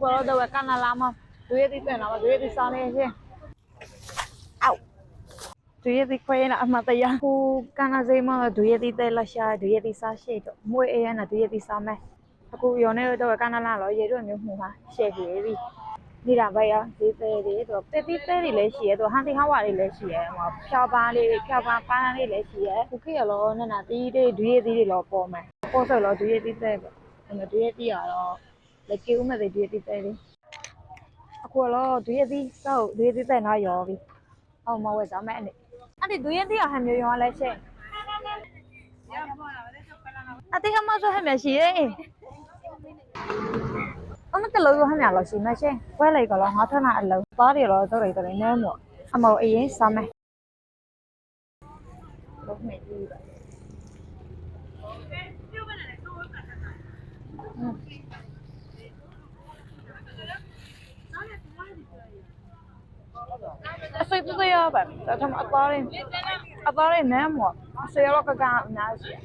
ကိုတော့တော့ကန်လာလာမဒွေးတိတဲ့နာမဒွေးတိစားနေရှင်အောက်ဒွေးတိခွေးနာအမတရားဟိုကန်လာစေးမဒွေးတိတဲ့လက်ရှာဒွေးတိစားရှိတော့မွေးအေးရနာဒွေးတိစားမယ်အခုရောနေတော့ကန်လာလာတော့ရေတော့မျိုးမှုဟာရှယ်ကြီးပြီနေတာပဲရဒီသေးတွေတော့တက်တိသေးတွေလည်းရှိရဲတော့ဟန်တီဟောင်းဝါတွေလည်းရှိရဲဟိုဖြောက်ပန်းလေးဖြောက်ပန်းပန်းလေးလည်းရှိရဲခုခေတ်ရောနနာတီးတွေဒွေးတိတွေလောပေါ်မယ်ပေါ်ဆိုတော့ဒွေးတိတဲ့ပဲအဲ့ဒွေးတိရတော့ လက်ကျူးမဲ့ဒွေးတိတဲ့လေးအခုတော့ဒွေးသီးစောက်ဒွေးသီးတဲ့နော်ရောပြီအောင်မဝဲစားမယ်အဲ့အဲ့ဒီဒွေးသီးရဟန်မျိုးရောလဲရှင့်အတိကမဆိုဟမ်းမရှိရဲ့အမတလို့ရဟမ်းရလို့ရှိမရှင့်ဝဲလိုက်ကတော့ငါထနာအလုံးသားတွေတော့တော့တယ်နဲမို့အမောအေးရင်စားမယ်ဘုမေကြီးပါအ စိတ်သေးရပါဒါထမအသားလေးအသားလေးနဲမို့ဆေရောကကအများကြီး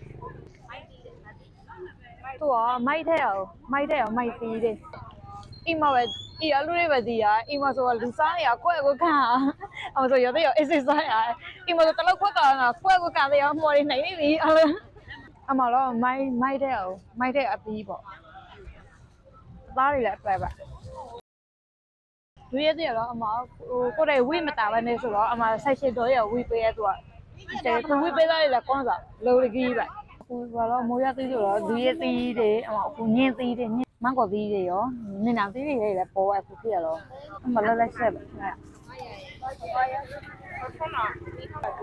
သူကမိုက်ထဲအောင်မိုက်ထဲအောင်မိုက်ပြီးတယ်အိမ်မှာပဲအီအလူတွေပဲဒီရအိမ်မှာဆိုလူစားနေရကွဲ့ကိုခံအောင်ဆိုရတဲ့ရအစ်စစ်စားရအိမ်မှာဆိုတလောက်ခွက်ကလာကွဲ့ကိုခံတယ်ရမော်ရီနိုင်နေပြီအလအမတော့မိုက်မိုက်ထဲအောင်မိုက်ထဲအပီးပေါ့အသားတွေလည်းအပက်ပါ တွေ့ရတဲ့တော့အမဟိုကိုယ်တိုင်ဝိမတာပဲနေဆိုတော့အမဆက်ရှိတော့ရဝိပေးရသူကတဲ့သူဝိပေးသားရလည်းကောင်းစားလော်ကြီးပဲဟိုကတော့မိုးရသေးဆိုတော့ဒီရသေးတယ်အမအခုညင်းသေးတယ်ညင်းမန်ကောသေးတယ်ရောနင်နာသေးတယ်လည်းပေါ်အခုဖြစ်ရတော့အမလည်းလက်ဆက်ပဲ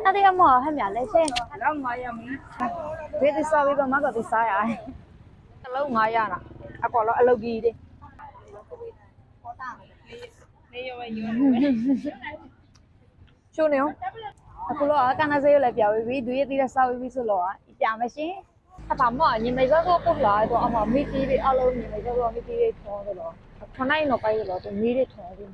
အဲ့ဒီအမဟဲ့မြလဲရှင်းလောက်မရမီဒီသစားပြီးတော့မကောသေးစားရတလုံး900လားအကောတော့အလုတ်ကြီးတယ် နေရဝယူချိုးနေအောင်အခုတော့ကနဆေးလည်းပြဝပြီးဒွေးသီးတဲ့စောက်ပြီးဆိုတော့ပြမရှင်အဖမညမေစောတော့ပုတ်လာတော့အမမီတီးလေးအလုံးညမေစောတော့မီတီးလေးထုံးတယ်လို့ခနိုင်တော့ပိုက်လို့တော့မီးလေးထုံးတယ်